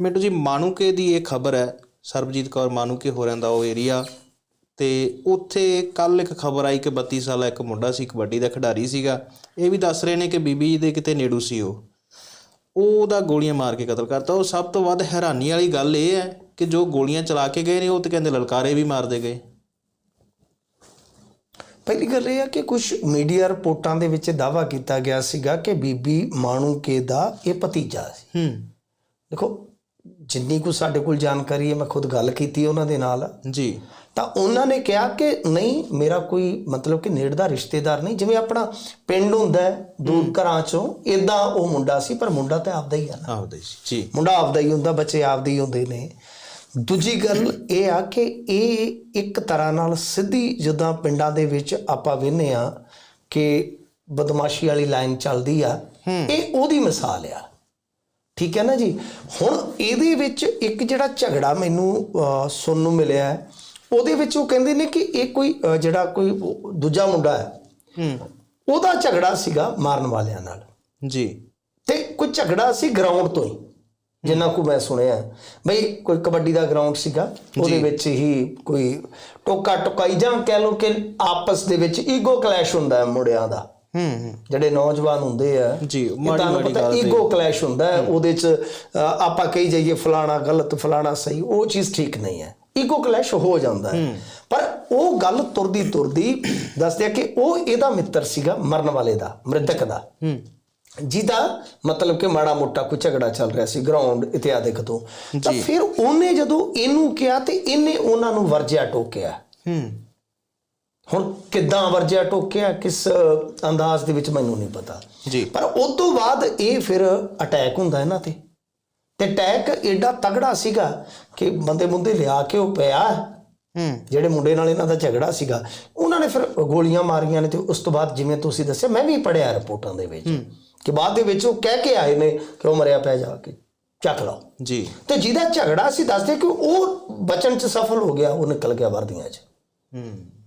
ਮਿੰਟੂ ਜੀ ਮਾਨੂਕੇ ਦੀ ਇਹ ਖਬਰ ਹੈ ਸਰਬਜੀਤ ਕੌਰ ਮਾਨੂਕੇ ਹੋਰਾਂ ਦਾ ਉਹ ਏਰੀਆ ਤੇ ਉੱਥੇ ਕੱਲ ਇੱਕ ਖਬਰ ਆਈ ਕਿ 32 ਸਾਲਾ ਇੱਕ ਮੁੰਡਾ ਸੀ ਕਬੱਡੀ ਦਾ ਖਿਡਾਰੀ ਸੀਗਾ। ਇਹ ਵੀ ਦੱਸ ਰਹੇ ਨੇ ਕਿ ਬੀਬੀ ਜੀ ਦੇ ਕਿਤੇ ਨੇੜੂ ਸੀ ਉਹ। ਉਹ ਉਹਦਾ ਗੋਲੀਆਂ ਮਾਰ ਕੇ ਕਤਲ ਕਰਤਾ। ਉਹ ਸਭ ਤੋਂ ਵੱਧ ਹੈਰਾਨੀ ਵਾਲੀ ਗੱਲ ਇਹ ਹੈ ਕਿ ਜੋ ਗੋਲੀਆਂ ਚਲਾ ਕੇ ਗਏ ਨੇ ਉਹ ਤੇ ਕਹਿੰਦੇ ਲਲਕਾਰੇ ਵੀ ਮਾਰਦੇ ਗਏ। ਪਹਿਲੀ ਗੱਲ ਇਹ ਹੈ ਕਿ ਕੁਝ ਮੀਡੀਆ ਰਿਪੋਰਟਾਂ ਦੇ ਵਿੱਚ ਦਾਵਾ ਕੀਤਾ ਗਿਆ ਸੀਗਾ ਕਿ ਬੀਬੀ ਮਾਣੂਕੇ ਦਾ ਇਹ ਭਤੀਜਾ ਸੀ। ਹੂੰ। ਦੇਖੋ ਜਿੰਨੀ ਕੁ ਸਾਡੇ ਕੋਲ ਜਾਣਕਾਰੀ ਹੈ ਮੈਂ ਖੁਦ ਗੱਲ ਕੀਤੀ ਉਹਨਾਂ ਦੇ ਨਾਲ। ਜੀ। ਤਾਂ ਉਹਨਾਂ ਨੇ ਕਿਹਾ ਕਿ ਨਹੀਂ ਮੇਰਾ ਕੋਈ ਮਤਲਬ ਕਿ ਨੇੜ ਦਾ ਰਿਸ਼ਤੇਦਾਰ ਨਹੀਂ ਜਿਵੇਂ ਆਪਣਾ ਪਿੰਡ ਹੁੰਦਾ ਹੈ ਦੂਰ ਘਰਾਂ ਚੋਂ ਇਦਾਂ ਉਹ ਮੁੰਡਾ ਸੀ ਪਰ ਮੁੰਡਾ ਤਾਂ ਆਪਦਾ ਹੀ ਆ ਨਾ। ਆਹੋ ਜੀ ਜੀ। ਮੁੰਡਾ ਆਪਦਾ ਹੀ ਹੁੰਦਾ ਬੱਚੇ ਆਪਦੇ ਹੀ ਹੁੰਦੇ ਨੇ। ਦੂਜੀ ਗੱਲ ਇਹ ਆ ਕਿ ਇਹ ਇੱਕ ਤਰ੍ਹਾਂ ਨਾਲ ਸਿੱਧੀ ਜਿੱਦਾਂ ਪਿੰਡਾਂ ਦੇ ਵਿੱਚ ਆਪਾਂ ਵੇਖਨੇ ਆ ਕਿ ਬਦਮਾਸ਼ੀ ਵਾਲੀ ਲਾਈਨ ਚੱਲਦੀ ਆ। ਇਹ ਉਹਦੀ ਮਿਸਾਲ ਆ। ਠੀਕ ਹੈ ਨਾ ਜੀ? ਹੁਣ ਇਹਦੇ ਵਿੱਚ ਇੱਕ ਜਿਹੜਾ ਝਗੜਾ ਮੈਨੂੰ ਸੁਣਨ ਨੂੰ ਮਿਲਿਆ ਹੈ, ਉਹਦੇ ਵਿੱਚ ਉਹ ਕਹਿੰਦੇ ਨੇ ਕਿ ਇਹ ਕੋਈ ਜਿਹੜਾ ਕੋਈ ਦੂਜਾ ਮੁੰਡਾ ਹੈ ਹੂੰ। ਉਹਦਾ ਝਗੜਾ ਸੀਗਾ ਮਾਰਨ ਵਾਲਿਆਂ ਨਾਲ। ਜੀ। ਤੇ ਕੋਈ ਝਗੜਾ ਸੀ ਗਰਾਊਂਡ ਤੋਂ ਹੀ ਜਿੰਨਾ ਕੋ ਮੈਂ ਸੁਣਿਆ ਬਈ ਕੋਈ ਕਬੱਡੀ ਦਾ ਗਰਾਊਂਡ ਸੀਗਾ ਉਹਦੇ ਵਿੱਚ ਹੀ ਕੋਈ ਟੋਕਾ ਟੁਕਾਈ ਜਾਂ ਕਹਿ ਲਓ ਕਿ ਆਪਸ ਦੇ ਵਿੱਚ ਈਗੋ ਕਲੈਸ਼ ਹੁੰਦਾ ਹੈ ਮੁੰਡਿਆਂ ਦਾ। ਹੂੰ ਜਿਹੜੇ ਨੌਜਵਾਨ ਹੁੰਦੇ ਆ ਜੀ, ਮਾੜੀ ਮਾੜੀ ਗੱਲ। ਈਗੋ ਕਲੈਸ਼ ਹੁੰਦਾ ਉਹਦੇ ਚ ਆਪਾਂ ਕਹੀ ਜਾਈਏ ਫਲਾਣਾ ਗਲਤ ਫਲਾਣਾ ਸਹੀ ਉਹ ਚੀਜ਼ ਠੀਕ ਨਹੀਂ ਹੈ। ਈਗੋ ਕਲੈਸ਼ ਹੋ ਜਾਂਦਾ ਹੈ। ਪਰ ਉਹ ਗੱਲ ਤੁਰਦੀ ਤੁਰਦੀ ਦੱਸਦੇ ਆ ਕਿ ਉਹ ਇਹਦਾ ਮਿੱਤਰ ਸੀਗਾ ਮਰਨ ਵਾਲੇ ਦਾ ਮ੍ਰਿਤਕ ਦਾ। ਹੂੰ। ਜਿਹਦਾ ਮਤਲਬ ਕਿ ਮਾੜਾ ਮੋਟਾ ਕੋਈ ਝਗੜਾ ਚੱਲ ਰਿਹਾ ਸੀ ਗਰਾਊਂਡ ਇਤਿਆਦਿਕ ਤੋਂ। ਤਾਂ ਫਿਰ ਉਹਨੇ ਜਦੋਂ ਇਹਨੂੰ ਕਿਹਾ ਤੇ ਇਹਨੇ ਉਹਨਾਂ ਨੂੰ ਵਰਜਿਆ ਟੋਕਿਆ। ਹੂੰ। ਹੁਣ ਕਿੱਦਾਂ ਵਰਜਿਆ ਟੋਕਿਆ ਕਿਸ ਅੰਦਾਜ਼ ਦੇ ਵਿੱਚ ਮੈਨੂੰ ਨਹੀਂ ਪਤਾ। ਜੀ। ਪਰ ਉਸ ਤੋਂ ਬਾਅਦ ਇਹ ਫਿਰ ਅਟੈਕ ਹੁੰਦਾ ਇਹਨਾਂ ਤੇ। ਤੇ ਅਟੈਕ ਐਡਾ ਤਗੜਾ ਸੀਗਾ ਕਿ ਬੰਦੇ ਮੁੰਦੇ ਲਿਆ ਕੇ ਉਹ ਪਿਆ। ਹੂੰ। ਜਿਹੜੇ ਮੁੰਡੇ ਨਾਲ ਇਹਨਾਂ ਦਾ ਝਗੜਾ ਸੀਗਾ। ਉਹਨਾਂ ਨੇ ਫਿਰ ਗੋਲੀਆਂ ਮਾਰੀਆਂ ਨੇ ਤੇ ਉਸ ਤੋਂ ਬਾਅਦ ਜਿਵੇਂ ਤੁਸੀਂ ਦੱਸਿਆ ਮੈਂ ਵੀ ਪੜਿਆ ਰਿਪੋਰਟਾਂ ਦੇ ਵਿੱਚ। ਕਿ ਬਾਅਦ ਦੇ ਵਿੱਚ ਉਹ ਕਹਿ ਕੇ ਆਏ ਨੇ ਕਿ ਉਹ ਮਰਿਆ ਪਿਆ ਜਾ ਕੇ। ਚੱਕ ਲਓ। ਜੀ। ਤੇ ਜਿਹਦਾ ਝਗੜਾ ਸੀ ਦੱਸਦੇ ਕਿ ਉਹ ਬਚਨ ਚ ਸਫਲ ਹੋ ਗਿਆ ਉਹ ਨਿਕਲ ਗਿਆ ਵਰਦੀਆਂ 'ਚ। ਹੂੰ।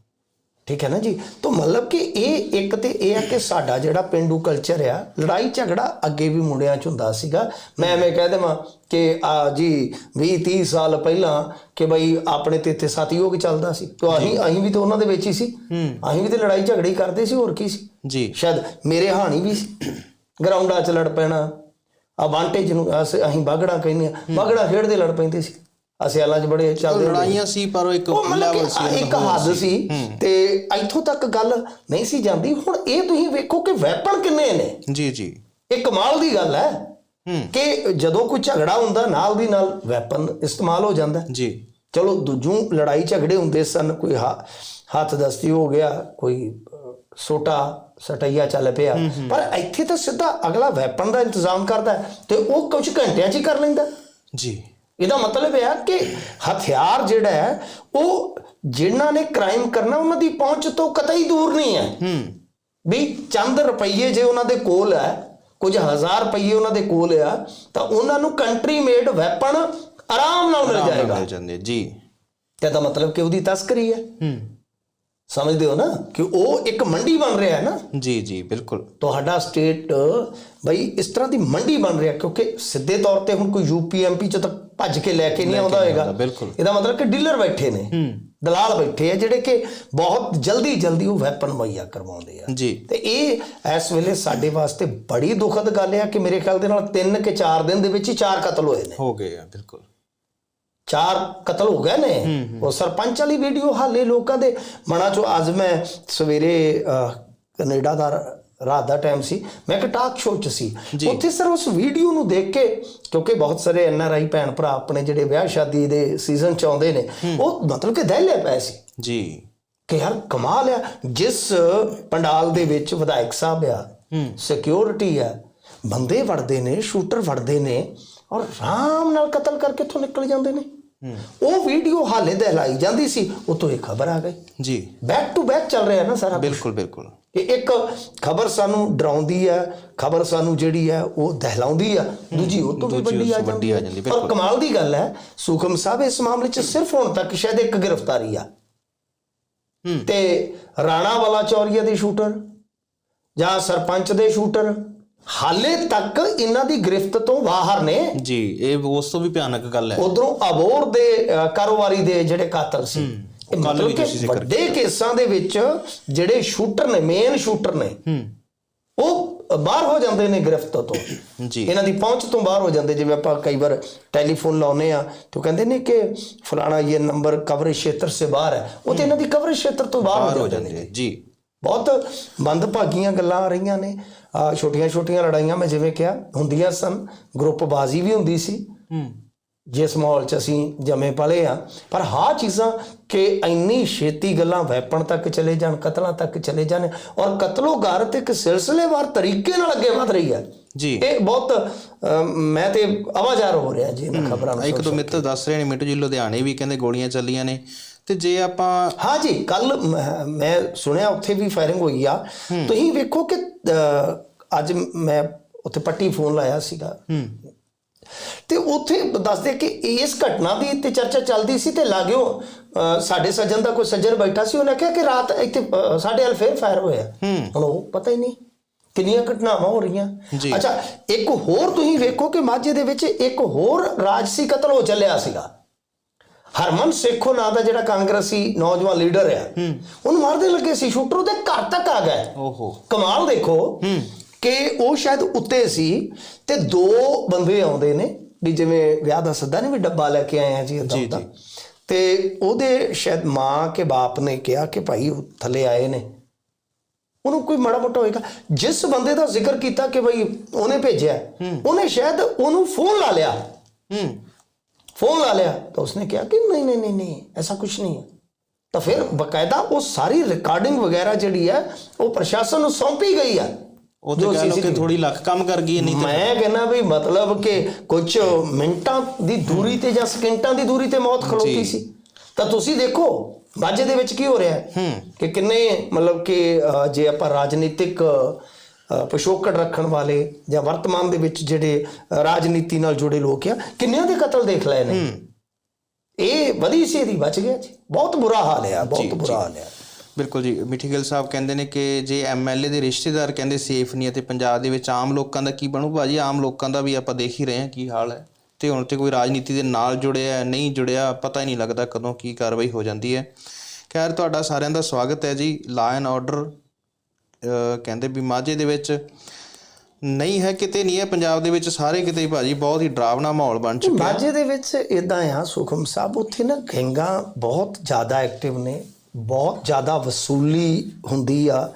ਠੀਕ ਹੈ ਨਾ ਜੀ? ਤਾਂ ਮਤਲਬ ਕਿ ਇਹ ਇੱਕ ਤੇ ਇਹ ਹੈ ਕਿ ਸਾਡਾ ਜਿਹੜਾ ਪਿੰਡੂ ਕਲਚਰ ਆ ਲੜਾਈ ਝਗੜਾ ਅੱਗੇ ਵੀ ਮੁੰਡਿਆਂ 'ਚ ਹੁੰਦਾ ਸੀਗਾ। ਮੈਂ ਐਵੇਂ ਕਹਿ ਦੇਵਾਂ ਕਿ ਆ ਜੀ 20 30 ਸਾਲ ਪਹਿਲਾਂ ਕਿ ਬਈ ਆਪਣੇ ਤੇ ਇੱਥੇ ਸਤਿਯੋਗ ਚੱਲਦਾ ਸੀ। ਤਾਂ ਅਸੀਂ ਅਸੀਂ ਵੀ ਤਾਂ ਉਹਨਾਂ ਦੇ ਵਿੱਚ ਹੀ ਸੀ। ਅਸੀਂ ਵੀ ਤੇ ਲੜਾਈ ਝਗੜੇ ਕਰਦੇ ਸੀ ਹੋਰ ਕੀ ਸੀ? ਜੀ। ਸ਼ਾਇਦ ਮੇਰੇ ਹਾਣੀ ਵੀ ਸੀ। ਗਰਾਊਂਡਾਂ 'ਚ ਲੜ ਪੈਣਾ ਆ ਵਾਂਟੇਜ ਨੂੰ ਅਸ- ਅਸੀਂ ਬਾਗੜਾ ਕਹਿੰਦੇ ਆ ਬਾਗੜਾ ਖੇਡਦੇ ਲੜ ਪੈਂਦੇ ਸੀ। ਅਸਿਆਲਾਂ 'ਚ ਬੜੇ ਚੱਲਦੇ। ਲੜਾਈਆਂ ਸੀ। ਪਰ ਉਹ ਇੱਕ ਲੈਵਲ ਸੀ ਇੱਕ ਹੱਦ ਸੀ। ਤੇ ਇੱਥੋਂ ਤੱਕ ਗੱਲ ਨਹੀਂ ਸੀ ਜਾਂਦੀ। ਹੁਣ ਇਹ ਤੁਸੀਂ ਵੇਖੋ ਕਿ ਵੈਪਨ ਕਿੰਨੇ ਨੇ। ਜੀ ਜੀ। ਇਹ ਕਮਾਲ ਦੀ ਗੱਲ ਹੈ ਕਿ ਜਦੋਂ ਕੋਈ ਝਗੜਾ ਹੁੰਦਾ ਨਾਲ ਦੀ ਨਾਲ ਵੈਪਨ ਇਸਤੇਮਾਲ ਹੋ ਜਾਂਦਾ। ਜੀ। ਚਲੋ ਦੂਜੂ ਲੜਾਈ ਝਗੜੇ ਹੁੰਦੇ ਸਨ ਕੋਈ ਹੱਥ ਦਸਤੀ ਹੋ ਗਿਆ ਕੋਈ ਸੋਟਾ ਸਟਈਆ ਚੱਲ ਪਿਆ। ਪਰ ਇੱਥੇ ਤਾਂ ਸਿੱਧਾ ਅਗਲਾ ਵੈਪਨ ਦਾ ਇੰਤਜ਼ਾਮ ਕਰਦਾ ਤੇ ਉਹ ਕੁਝ ਘੰਟਿਆਂ 'ਚ ਹੀ ਕਰ ਲੈਂਦਾ। ਜੀ। ਇਹਦਾ ਮਤਲਬ ਇਹ ਹੈ ਕਿ ਹਥਿਆਰ ਜਿਹੜਾ ਹੈ ਉਹ ਜਿਨ੍ਹਾਂ ਨੇ ਕ੍ਰਾਈਮ ਕਰਨਾ ਉਹਨਾਂ ਦੀ ਪਹੁੰਚ ਤੋਂ ਕਤਈ ਦੂਰ ਨਹੀਂ ਹੈ। ਹੂੰ। ਵੀ ਚੰਦ ਰੁਪਈਏ ਜੇ ਉਹਨਾਂ ਦੇ ਕੋਲ ਹੈ ਕੁਝ ਹਜ਼ਾਰ ਰੁਪਈਏ ਉਹਨਾਂ ਦੇ ਕੋਲ ਆ ਤਾਂ ਉਹਨਾਂ ਨੂੰ ਕੰਟਰੀ ਮੇਡ ਵੈਪਨ ਆਰਾਮ ਨਾਲ ਮਿਲ ਜਾਏਗਾ। ਮਿਲ ਜਾਂਦੇ ਜੀ। ਤੇ ਇਹਦਾ ਮਤਲਬ ਕਿ ਉਹਦੀ ਤਸਕਰੀ ਹੈ। ਹੂੰ। ਸਮਝਦੇ ਹੋ ਨਾ ਕਿ ਉਹ ਇੱਕ ਮੰਡੀ ਬਣ ਰਿਹਾ ਹੈ ਨਾ? ਜੀ ਜੀ ਬਿਲਕੁਲ। ਤੁਹਾਡਾ ਸਟੇਟ ਬਈ ਇਸ ਤਰ੍ਹਾਂ ਦੀ ਮੰਡੀ ਬਣ ਰਿਹਾ ਕਿਉਂਕਿ ਸਿੱਧੇ ਤੌਰ ਤੇ ਹੁਣ ਕੋਈ ਯੂਪੀ ਐਮਪੀ ਚ ਤਾਂ ਭੱਜ ਕੇ ਲੈ ਕੇ ਨਹੀਂ ਆਉਂਦਾ ਹੋਏਗਾ। ਇਹਦਾ ਮਤਲਬ ਕਿ ਡੀਲਰ ਬੈਠੇ ਨੇ। ਦਲਾਲ ਬੈਠੇ ਆ ਜਿਹੜੇ ਕਿ ਬਹੁਤ ਜਲਦੀ ਜਲਦੀ ਉਹ ਵੈਪਨ ਮੁਹੱਈਆ ਕਰਵਾਉਂਦੇ ਆ। ਜੀ। ਤੇ ਇਹ ਇਸ ਵੇਲੇ ਸਾਡੇ ਵਾਸਤੇ ਬੜੀ ਦੁਖਦ ਗੱਲ ਆ ਕਿ ਮੇਰੇ ਖਿਆਲ ਦੇ ਨਾਲ 3 ਕਿ 4 ਦਿਨ ਦੇ ਵਿੱਚ ਹੀ 4 ਕਤਲ ਹੋਏ ਨੇ। ਹੋ ਗਏ ਆ ਬਿਲਕੁਲ। ਚਾਰ ਕਤਲ ਹੋ ਗਏ ਨੇ। ਉਹ ਸਰਪੰਚ ਵਾਲੀ ਵੀਡੀਓ ਹਾਲੇ ਲੋਕਾਂ ਦੇ ਮਨਾਂ ਚੋਂ ਅੱਜ ਮੈਂ ਸਵੇਰੇ ਕੈਨੇਡਾ ਦਾ ਰਾਤ ਦਾ ਟਾਈਮ ਸੀ। ਮੈਂ ਇੱਕ ਟਾਕ ਸ਼ੋਅ 'ਚ ਸੀ। ਉੱਥੇ ਸਰ ਉਸ ਵੀਡੀਓ ਨੂੰ ਦੇਖ ਕੇ ਕਿਉਂਕਿ ਬਹੁਤ ਸਾਰੇ ਐਨ ਆਰ ਆਈ ਭੈਣ ਭਰਾ ਆਪਣੇ ਜਿਹੜੇ ਵਿਆਹ ਸ਼ਾਦੀ ਦੇ ਸੀਜ਼ਨ 'ਚ ਆਉਂਦੇ ਨੇ ਉਹ ਮਤਲਬ ਕਿ ਦਹਿਲੇ ਪਏ ਸੀ। ਜੀ। ਕਿ ਯਾਰ ਕਮਾਲ ਆ। ਜਿਸ ਪੰਡਾਲ ਦੇ ਵਿੱਚ ਵਿਧਾਇਕ ਸਾਹਿਬ ਆ ਸਿਕਿਉਰਿਟੀ ਆ ਬੰਦੇ ਵੜਦੇ ਨੇ ਸ਼ੂਟਰ ਵੜਦੇ ਨੇ ਔਰ ਆਰਾਮ ਨਾਲ ਕਤਲ ਕਰਕੇ ਇੱਥੋਂ ਨਿਕਲ ਜਾਂਦੇ ਨੇ। ਉਹ ਵੀਡੀਓ ਹਾਲੇ ਦਹਿਲਾਈ ਜਾਂਦੀ ਸੀ ਉਤੋਂ ਇਹ ਖਬਰ ਆ ਗਈ। ਜੀ। ਬੈਕ ਟੂ ਬੈਕ ਚੱਲ ਰਿਹਾ ਨਾ ਸਾਰਾ ਬਿਲਕੁਲ ਬਿਲਕੁਲ। ਕਿ ਇੱਕ ਖਬਰ ਸਾਨੂੰ ਡਰਾਉਂਦੀ ਹੈ ਖਬਰ ਸਾਨੂੰ ਜਿਹੜੀ ਹੈ ਉਹ ਦਹਿਲਾਉਂਦੀ ਆ ਦੂਜੀ ਉਹ ਤੋਂ ਵੀ ਵੱਡੀ ਆ ਤੋਂ ਜਾਂਦੀ ਹੈ। ਪਰ ਕਮਾਲ ਦੀ ਗੱਲ ਹੈ ਸੁਖਮ ਸਾਹਿਬ ਇਸ ਮਾਮਲੇ 'ਚ ਸਿਰਫ ਹੁਣ ਤੱਕ ਸ਼ਾਇਦ ਇੱਕ ਗ੍ਰਿਫਤਾਰੀ ਆ। ਹੂੰ। ਤੇ ਰਾਣਾ ਵਾਲਾ ਚੌਰੀਆ ਦੇ ਸ਼ੂਟਰ ਜਾਂ ਸਰਪੰਚ ਦੇ ਸ਼ੂਟਰ ਹਾਲੇ ਤੱਕ ਇਹਨਾਂ ਦੀ ਗ੍ਰਿਫਤ ਤੋਂ ਬਾਹਰ ਨੇ। ਜੀ ਇਹ ਉਸ ਤੋਂ ਵੀ ਭਿਆਨਕ ਗੱਲ ਹੈ। ਉਧਰੋਂ ਅਬੋਰ ਦੇ ਕਾਰੋਬਾਰੀ ਦੇ ਜਿਹੜੇ ਕਾਤਲ ਸੀ। ਮਤਲਬ ਕਿ ਵੱਡੇ ਕੇਸਾਂ ਦੇ ਵਿੱਚ ਜਿਹੜੇ ਸ਼ੂਟਰ ਨੇ ਮੇਨ ਸ਼ੂਟਰ ਨੇ ਉਹ ਬਾਹਰ ਹੋ ਜਾਂਦੇ ਨੇ ਗ੍ਰਿਫਤ ਤੋਂ। ਜੀ। ਇਹਨਾਂ ਦੀ ਪਹੁੰਚ ਤੋਂ ਬਾਹਰ ਹੋ ਜਾਂਦੇ ਜਿਵੇਂ ਆਪਾਂ ਕਈ ਵਾਰ ਟੈਲੀਫੋਨ ਲਾਉਨੇ ਆ ਤੇ ਉਹ ਕਹਿੰਦੇ ਨੇ ਕਿ ਫਲਾਣਾ ਇਹ ਨੰਬਰ ਕਵਰੇਜ ਖੇਤਰ ਸੇ ਬਾਹਰ ਹੈ। ਉਹ ਤੇ ਇਹਨਾਂ ਦੀ ਕਵਰੇਜ ਖੇਤਰ ਤੋਂ ਬਾਹਰ ਹੋ ਜਾਂਦੇ ਨੇ। ਜੀ। ਬਹੁਤ ਮੰਦਭਾਗੀਆਂ ਗੱਲਾਂ ਆ ਰਹੀਆਂ ਨੇ। ਛੋਟੀਆਂ ਛੋਟੀਆਂ ਲੜਾਈਆਂ ਮੈਂ ਜਿਵੇਂ ਕਿਹਾ ਹੁੰਦੀਆਂ ਸਨ ਗਰੁੱਪਬਾਜ਼ੀ ਵੀ ਹੁੰਦੀ ਸੀ। ਹੂੰ। ਜਿਸ ਮਾਹੌਲ 'ਚ ਅਸੀਂ ਜੰਮੇ ਪਲੇ ਆ ਪਰ ਹਾਂ ਚੀਜ਼ਾਂ ਕਿ ਇੰਨੀ ਛੇਤੀ ਗੱਲਾਂ ਵੈਪਨ ਤੱਕ ਚਲੇ ਜਾਣ ਕਤਲਾਂ ਤੱਕ ਚਲੇ ਜਾਣ ਔਰ ਕਤਲੋ ਗਾਰਤ ਇੱਕ ਸਿਲਸਿਲੇਵਾਰ ਤਰੀਕੇ ਨਾਲ ਅੱਗੇ ਵਧ ਰਹੀ ਹੈ। ਜੀ। ਇਹ ਬਹੁਤ ਮੈਂ ਤੇ ਆਵਾਜ਼ਾਰ ਹੋ ਰਿਹਾ ਜੀ ਇਹਨਾਂ ਖਬਰਾਂ ਨੂੰ ਇੱਕ ਦੋ ਮਿੱਤਰ ਦੱਸ ਰਹੇ ਨੇ ਮਿੱਟੂ ਜੀ ਲੁਧਿਆਣੇ ਵੀ ਕਹਿੰਦੇ ਗੋਲੀਆਂ ਚੱਲੀਆਂ ਨੇ। ਤੇ ਜੇ ਆਪਾਂ ਹਾਂ ਜੀ ਕੱਲ ਮੈਂ ਸੁਣਿਆ ਉੱਥੇ ਵੀ ਫਾਇਰਿੰਗ ਹੋਈ ਆ। ਤੁਸੀਂ ਵੇਖੋ ਕਿ ਅੱਜ ਮੈਂ ਉੱਥੇ ਪੱਟੀ ਫੋਨ ਲਾਇਆ ਸੀਗਾ। ਤੇ ਉੱਥੇ ਦੱਸਦੇ ਕਿ ਇਸ ਘਟਨਾ ਦੀ ਤੇ ਚਰਚਾ ਚੱਲਦੀ ਸੀ ਤੇ ਲਾਗਿਓ ਸਾਡੇ ਸੱਜਣ ਦਾ ਕੋਈ ਸੱਜਣ ਬੈਠਾ ਸੀ ਉਹਨੇ ਕਿਹਾ ਕਿ ਰਾਤ ਇੱਥੇ ਸਾਡੇ ਹਲ ਫੇਰ ਫਾਇਰ ਹੋਇਆ। ਹੁਣ ਉਹ ਪਤਾ ਹੀ ਨਹੀਂ ਕਿੰਨੀਆਂ ਘਟਨਾਵਾਂ ਹੋ ਰਹੀਆਂ। ਅੱਛਾ ਇੱਕ ਹੋਰ ਤੁਸੀਂ ਵੇਖੋ ਕਿ ਮਾਝੇ ਦੇ ਵਿੱਚ ਇੱਕ ਹੋਰ ਰਾਜਸੀ ਕਤਲ ਹੋ ਚੱਲਿਆ ਸੀਗਾ। ਹਰਮਨ ਸੇਖੋ ਨਾਂ ਦਾ ਜਿਹੜਾ ਕਾਂਗਰਸੀ ਨੌਜਵਾਨ ਲੀਡਰ ਆ ਉਹਨੂੰ ਮਾਰਦੇ ਲੱਗੇ ਸੀ ਸ਼ੂਟਰ ਉਹਦੇ ਘਰ ਤੱਕ ਆ ਗਏ ਓਹੋ। ਕਮਾਲ ਦੇਖੋ ਕਿ ਉਹ ਸ਼ਾਇਦ ਉੱਤੇ ਸੀ ਤੇ ਦੋ ਬੰਦੇ ਆਉਂਦੇ ਨੇ ਵੀ ਜਿਵੇਂ ਵਿਆਹ ਦਾ ਸੱਦਾ ਨਹੀਂ ਵੀ ਡੱਬਾ ਲੈ ਕੇ ਆਏ ਆ ਜੀ ਓਦਾਂ। ਜੀ। ਤੇ ਉਹਦੇ ਸ਼ਾਇਦ ਮਾਂ ਕੇ ਬਾਪ ਨੇ ਕਿਹਾ ਕਿ ਭਾਈ ਉਹ ਥੱਲੇ ਆਏ ਨੇ। ਉਹਨੂੰ ਕੋਈ ਮਾੜਾ ਮੋਟਾ ਹੋਏਗਾ। ਜਿਸ ਬੰਦੇ ਦਾ ਜ਼ਿਕਰ ਕੀਤਾ ਕਿ ਭਾਈ ਉਹਨੇ ਭੇਜਿਆ ਉਹਨੇ ਸ਼ਾਇਦ ਉਹਨੂੰ ਫੋਨ ਲਾ ਲਿਆ। ਹੂੰ। ਫੋਨ ਲਾ ਲਿਆ ਤਾਂ ਉਸਨੇ ਕਿਹਾ ਕਿ ਨਹੀਂ ਨਹੀਂ ਨਹੀਂ ਨਹੀਂ ਐਸਾ ਕੁਝ ਨਹੀਂ ਹੈ ਤਾਂ ਫਿਰ ਬਕਾਇਦਾ ਉਹ ਸਾਰੀ ਰਿਕਾਰਡਿੰਗ ਵਗੈਰਾ ਜਿਹੜੀ ਹੈ ਉਹ ਪ੍ਰਸ਼ਾਸਨ ਨੂੰ ਸੌਂਪੀ ਗਈ ਹੈ ਉਹ ਤੇ ਕਹਿ ਲਓ ਕਿ ਥੋੜੀ ਲੱਖ ਕੰਮ ਕਰ ਗਈ ਨਹੀਂ ਮੈਂ ਕਹਿੰਦਾ ਵੀ ਮਤਲਬ ਕਿ ਕੁਝ ਮਿੰਟਾਂ ਦੀ ਦੂਰੀ ਤੇ ਜਾਂ ਸਕਿੰਟਾਂ ਦੀ ਦੂਰੀ ਤੇ ਮੌਤ ਖਲੋਤੀ ਸੀ ਤਾਂ ਤੁਸੀਂ ਦੇਖੋ ਮਾਝੇ ਦੇ ਵਿੱਚ ਕੀ ਹੋ ਰਿਹਾ ਹੈ ਕਿ ਕਿੰਨੇ ਮਤਲਬ ਕਿ ਜੇ ਆਪਾਂ ਰਾਜਨੀਤਿਕ ਅ, ਪਿਛੋਕੜ ਰੱਖਣ ਵਾਲੇ ਜਾਂ ਵਰਤਮਾਨ ਦੇ ਵਿੱਚ ਜਿਹੜੇ ਰਾਜਨੀਤੀ ਨਾਲ ਜੁੜੇ ਲੋਕ ਆ ਕਿੰਨਿਆਂ ਦੇ ਕਤਲ ਦੇਖ ਲਏ ਨੇ? ਇਹ ਵਧੀ ਸੀ ਦੀ ਬਚ ਗਿਆ ਜੀ। ਬਹੁਤ ਬੁਰਾ ਹਾਲ ਹੈ ਬਹੁਤ ਬੁਰਾ ਹਾਲ ਹੈ ਬਿਲਕੁਲ ਜੀ। ਮਿੱਠੀ ਗਿੱਲ ਸਾਹਿਬ ਕਹਿੰਦੇ ਨੇ ਕਿ ਜੇ ਐਮਐਲਏ ਦੇ ਰਿਸ਼ਤੇਦਾਰ ਕਹਿੰਦੇ ਸੇਫ ਨਹੀਂ ਹੈ ਤੇ ਪੰਜਾਬ ਦੇ ਵਿੱਚ ਆਮ ਲੋਕਾਂ ਦਾ ਕੀ ਬਣੂ? ਭਾਜੀ ਆਮ ਲੋਕਾਂ ਦਾ ਵੀ ਆਪਾਂ ਦੇਖ ਹੀ ਰਹੇ ਹਾਂ ਕੀ ਹਾਲ ਹੈ। ਤੇ ਹੁਣ ਤੇ ਕੋਈ ਰਾਜਨੀਤੀ ਦੇ ਨਾਲ ਜੁੜਿਆ ਨਹੀਂ ਜੁੜਿਆ ਪਤਾ ਹੀ ਨਹੀਂ ਲੱਗਦਾ ਕਦੋਂ ਕੀ ਕਾਰਵਾਈ ਹੋ ਜਾਂਦੀ ਹੈ। ਖੈਰ ਤੁਹਾਡਾ ਸਾਰਿਆਂ ਦਾ ਸਵਾਗਤ ਹੈ ਜੀ। ਲਾ ਐਂਡ ਆਰਡਰ ਕਹਿੰਦੇ ਵੀ ਮਾਝੇ ਦੇ ਵਿੱਚ ਨਹੀਂ ਹੈ ਕਿਤੇ ਨਹੀਂ ਹੈ ਪੰਜਾਬ ਦੇ ਵਿੱਚ ਸਾਰੇ ਕਿਤੇ ਹੀ ਭਾਜੀ ਬਹੁਤ ਹੀ ਡਰਾਵਨਾ ਮਾਹੌਲ ਬਣ ਚੁੱਕਾ ਮਾਝੇ ਦੇ ਵਿੱਚ ਇਦਾਂ ਆ ਸੁਖਮ ਸਾਹਿਬ ਉੱਥੇ ਨਾ ਗੈਂਗਾਂ ਬਹੁਤ ਜ਼ਿਆਦਾ ਐਕਟਿਵ ਨੇ ਬਹੁਤ ਜ਼ਿਆਦਾ ਵਸੂਲੀ ਹੁੰਦੀ ਆ।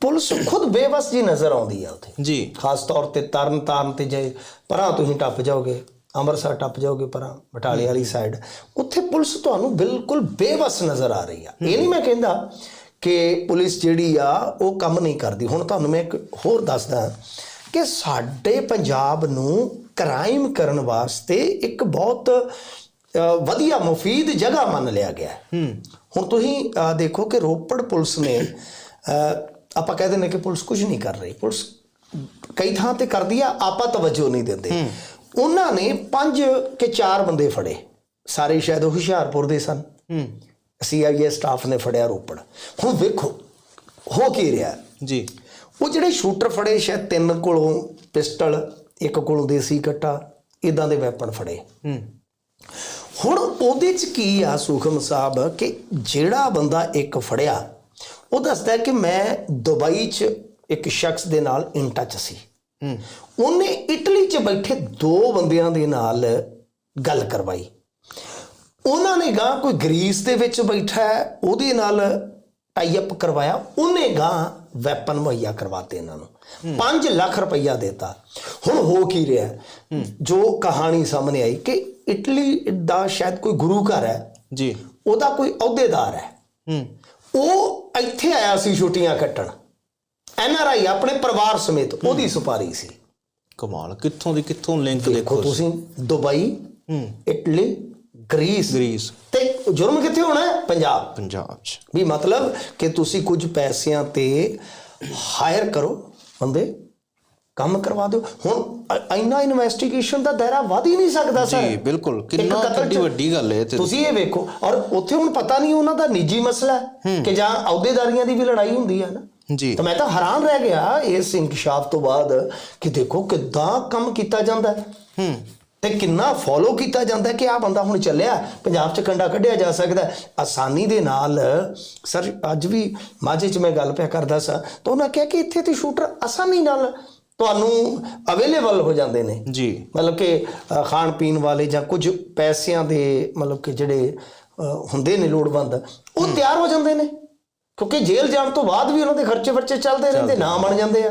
ਪੁਲਿਸ ਖੁਦ ਬੇਵਸ ਜੀ ਨਜ਼ਰ ਆਉਂਦੀ ਆ ਉੱਥੇ। ਜੀ। ਖਾਸ ਤੌਰ ਤੇ ਤਰਨ ਤਾਰਨ ਤੇ ਜੇ ਪਰਾਂ ਤੁਸੀਂ ਟੱਪ ਜਾਓਗੇ ਅੰਮ੍ਰਿਤਸਰ ਟੱਪ ਜਾਓਗੇ ਪਰਾਂ ਬਟਾਲੇ ਵਾਲੀ ਸਾਈਡ ਉੱਥੇ ਪੁਲਿਸ ਤੁਹਾਨੂੰ ਬਿਲਕੁਲ ਬੇਵਸ ਨਜ਼ਰ ਆ ਰਹੀ ਆ। ਇਹ ਨਹੀਂ ਮੈਂ ਕਹਿੰਦਾ ਕਿ ਪੁਲਿਸ ਜਿਹੜੀ ਆ ਉਹ ਕੰਮ ਨਹੀਂ ਕਰਦੀ। ਹੁਣ ਤੁਹਾਨੂੰ ਮੈਂ ਇੱਕ ਹੋਰ ਦੱਸਦਾ ਕਿ ਸਾਡੇ ਪੰਜਾਬ ਨੂੰ ਕ੍ਰਾਈਮ ਕਰਨ ਵਾਸਤੇ ਇੱਕ ਬਹੁਤ ਵਧੀਆ ਮੁਫੀਦ ਜਗ੍ਹਾ ਮੰਨ ਲਿਆ ਗਿਆ। ਹੈ। ਹੁਣ ਤੁਸੀਂ ਦੇਖੋ ਕਿ ਰੋਪੜ ਪੁਲਿਸ ਨੇ ਆਪਾਂ ਕਹਿੰਦੇ ਨੇ ਕਿ ਪੁਲਿਸ ਕੁਝ ਨਹੀਂ ਕਰ ਰਹੀ। ਪੁਲਿਸ ਕਈ ਥਾਂ ਤੇ ਕਰਦੀ ਆ ਆਪਾਂ ਤਵੱਜੋ ਨਹੀਂ ਦਿੰਦੇ। ਉਹਨਾਂ ਨੇ ਪੰਜ ਕਿ ਚਾਰ ਬੰਦੇ ਫੜੇ। ਸਾਰੇ ਸ਼ਾਇਦ ਹੁਸ਼ਿਆਰਪੁਰ ਦੇ ਸਨ। ਸੀਆਈਏ ਸਟਾਫ ਨੇ ਫੜਿਆ ਰੋਪੜ। ਹੁਣ ਵੇਖੋ ਹੋ ਕੀ ਰਿਹਾ? ਜੀ। ਉਹ ਜਿਹੜੇ ਸ਼ੂਟਰ ਫੜੇ ਸ਼ਾਇਦ ਤਿੰਨ ਕੋਲੋਂ ਪਿਸਟਲ ਇੱਕ ਕੋਲੋਂ ਦੇਸੀ ਕੱਟਾ ਇਦਾਂ ਦੇ ਵੈਪਨ ਫੜੇ। ਹੂੰ। ਹੁਣ ਉਹਦੇ ਚ ਕੀ ਆ ਸੁਖਮ ਸਾਹਿਬ ਕਿ ਜਿਹੜਾ ਬੰਦਾ ਇੱਕ ਫੜਿਆ ਉਹ ਦੱਸਦਾ ਕਿ ਮੈਂ ਦੁਬਈ ਚ ਇੱਕ ਸ਼ਖਸ ਦੇ ਨਾਲ ਇਨ ਟੱਚ ਸੀ। ਹੂੰ। ਉਹਨੇ ਇਟਲੀ 'ਚ ਬੈਠੇ ਦੋ ਬੰਦਿਆਂ ਦੇ ਨਾਲ ਗੱਲ ਕਰਵਾਈ। ਉਹਨਾਂ ਨੇ ਗਾਂ ਕੋਈ ਗ੍ਰੀਸ ਦੇ ਵਿੱਚ ਬੈਠਾ ਹੈ ਉਹਦੇ ਨਾਲ ਟਾਈ ਅਪ ਕਰਵਾਇਆ। ਉਹਨੇ ਗਾਂ ਵੈਪਨ ਮੁਹੱਈਆ ਕਰਵਾਤੇ ਇਹਨਾਂ ਨੂੰ। 5 ਲੱਖ ਰੁਪਈਆ ਦਿੱਤਾ। ਹੁਣ ਹੋ ਕੀ ਰਿਹਾ? ਜੋ ਕਹਾਣੀ ਸਾਹਮਣੇ ਆਈ ਕਿ ਇਟਲੀ ਦਾ ਸ਼ਾਇਦ ਕੋਈ ਗੁਰੂ ਘਰ ਹੈ। ਜੀ। ਉਹਦਾ ਕੋਈ ਅਹੁਦੇਦਾਰ ਹੈ। ਉਹ ਇੱਥੇ ਆਇਆ ਸੀ ਛੁੱਟੀਆਂ ਕੱਟਣ। ਐਨ ਆਰ ਆਈ ਆਪਣੇ ਪਰਿਵਾਰ ਸਮੇਤ ਉਹਦੀ ਸੁਪਾਰੀ ਸੀ। ਕਮਾਲ ਕਿੱਥੋਂ ਦੀ ਕਿੱਥੋਂ ਲਿੰਕ ਦੇਖੋ ਦੇਖੋ ਤੁਸੀਂ ਦੁਬਈ ਹੂੰ। Italy Greece. ਗ੍ਰੀਸ। ਤੇ ਜੁਰਮ ਕਿੱਥੇ ਹੋਣਾ ਹੈ? ਪੰਜਾਬ। ਪੰਜਾਬ ਚ। ਵੀ ਮਤਲਬ ਕਿ ਤੁਸੀਂ ਕੁਝ ਪੈਸਿਆਂ ਤੇ ਹਾਇਰ ਕਰੋ ਬੰਦੇ ਕੰਮ ਕਰਵਾ ਦਿਓ। ਹੁਣ ਇੰਨਾ ਇਨਵੈਸਟੀਗੇਸ਼ਨ ਦਾ ਦਾਇਰਾ ਵਧ ਹੀ ਨਹੀਂ ਸਕਦਾ ਸਰ ਜੀ ਬਿਲਕੁਲ। ਕਿੰਨਾ ਵੱਡੀ ਵੱਡੀ ਗੱਲ ਹੈ ਤੁਸੀਂ ਇਹ ਵੇਖੋ ਔਰ ਉੱਥੇ ਹੁਣ ਪਤਾ ਨਹੀਂ ਉਹਨਾਂ ਦਾ ਨਿੱਜੀ ਮਸਲਾ ਹੈ ਕਿ ਜਾਂ ਅਹੁਦੇਦਾਰੀਆਂ ਦੀ ਵੀ ਲੜਾਈ ਹੁੰਦੀ ਹੈ ਨਾ। ਜੀ। ਤਾਂ ਮੈਂ ਤਾਂ ਹੈਰਾਨ ਰਹਿ ਗਿਆ ਇਸ ਇੰਕਸ਼ਾਫ ਤੋਂ ਬਾਅਦ ਕਿ ਦੇਖੋ ਕਿੱਦਾਂ ਕੰਮ ਕੀਤਾ ਜਾਂਦਾ ਹੈ। ਹੂੰ। ਤੇ ਕਿੰਨਾ ਫੋਲੋ ਕੀਤਾ ਜਾਂਦਾ ਕਿ ਆ ਬੰਦਾ ਹੁਣ ਚੱਲਿਆ ਪੰਜਾਬ 'ਚ ਕੰਡਾ ਕੱਢਿਆ ਜਾ ਸਕਦਾ। ਆਸਾਨੀ ਦੇ ਨਾਲ ਸਰ ਅੱਜ ਵੀ ਮਾਝੇ 'ਚ ਮੈਂ ਗੱਲ ਪਿਆ ਕਰਦਾ ਸਾਂ ਤਾਂ ਉਹਨਾਂ ਕਿਹਾ ਕਿ ਇੱਥੇ ਤੇ ਸ਼ੂਟਰ ਆਸਾਨੀ ਨਾਲ ਤੁਹਾਨੂੰ ਅਵੇਲੇਬਲ ਹੋ ਜਾਂਦੇ ਨੇ। ਜੀ। ਮਤਲਬ ਕਿ ਖਾਣ ਪੀਣ ਵਾਲੇ ਜਾਂ ਕੁਝ ਪੈਸਿਆਂ ਦੇ ਮਤਲਬ ਕਿ ਜਿਹੜੇ ਹੁੰਦੇ ਨੇ ਲੋੜਵੰਦ ਉਹ ਤਿਆਰ ਹੋ ਜਾਂਦੇ ਨੇ। ਕਿਉਂਕਿ ਜੇਲ੍ਹ ਜਾਣ ਤੋਂ ਬਾਅਦ ਵੀ ਉਹਨਾਂ ਦੇ ਖਰਚੇ ਵਰਚੇ ਚੱਲਦੇ ਰਹਿੰਦੇ ਨਾ ਬਣ ਜਾਂਦੇ ਆ।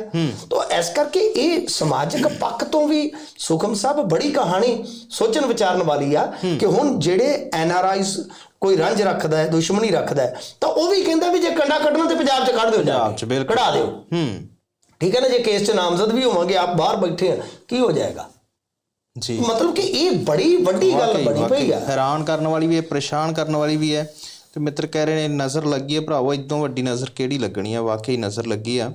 ਤਾਂ ਇਸ ਕਰਕੇ ਇਹ ਸਮਾਜਿਕ ਪੱਖ ਤੋਂ ਵੀ ਸੁਖਮ ਸਾਹਿਬ ਬੜੀ ਕਹਾਣੀ ਸੋਚਣ ਵਿਚਾਰਨ ਵਾਲੀ ਆ ਕਿ ਹੁਣ ਜਿਹੜੇ ਐਨ ਆਰ ਆਈਸ ਕੋਈ ਰੰਜ ਰੱਖਦਾ ਹੈ ਦੁਸ਼ਮਣੀ ਰੱਖਦਾ ਹੈ ਤਾਂ ਉਹ ਵੀ ਕਹਿੰਦਾ ਵੀ ਜੇ ਕੰਡਾ ਕੱਢਣਾ ਤੇ ਪੰਜਾਬ 'ਚ ਕੱਢ ਦਿਓ ਜਾ ਪੰਜਾਬ 'ਚ। ਬਿਲਕੁਲ। ਕਢਾ ਦਿਓ। ਹੂੰ। ਠੀਕ ਹੈ ਨਾ ਜੇ ਕੇਸ 'ਚ ਨਾਮਜ਼ਦ ਵੀ ਹੋਵਾਂਗੇ ਆਪ ਬਾਹਰ ਬੈਠੇ ਆ ਕੀ ਹੋ ਜਾਏਗਾ? ਜੀ। ਮਤਲਬ ਕਿ ਇਹ ਬੜੀ ਵੱਡੀ ਗੱਲ ਬਣੀ ਪਈ ਆ। ਹੈਰਾਨ ਕਰਨ ਵਾਲੀ ਵੀ ਹੈ ਪਰੇਸ਼ਾਨ ਕਰਨ ਵਾਲੀ ਵੀ ਹੈ। ਤੇ ਮਿੱਤਰ ਕਹਿ ਰਹੇ ਨੇ, ਨਜ਼ਰ ਲੱਗੀ ਹੈ ਭਰਾਵੋ, ਇਦੋਂ ਵੱਡੀ ਨਜ਼ਰ ਕਿਹੜੀ ਲੱਗਣੀ ਆ? ਵਾਕਈ ਨਜ਼ਰ ਲੱਗੀ ਆ।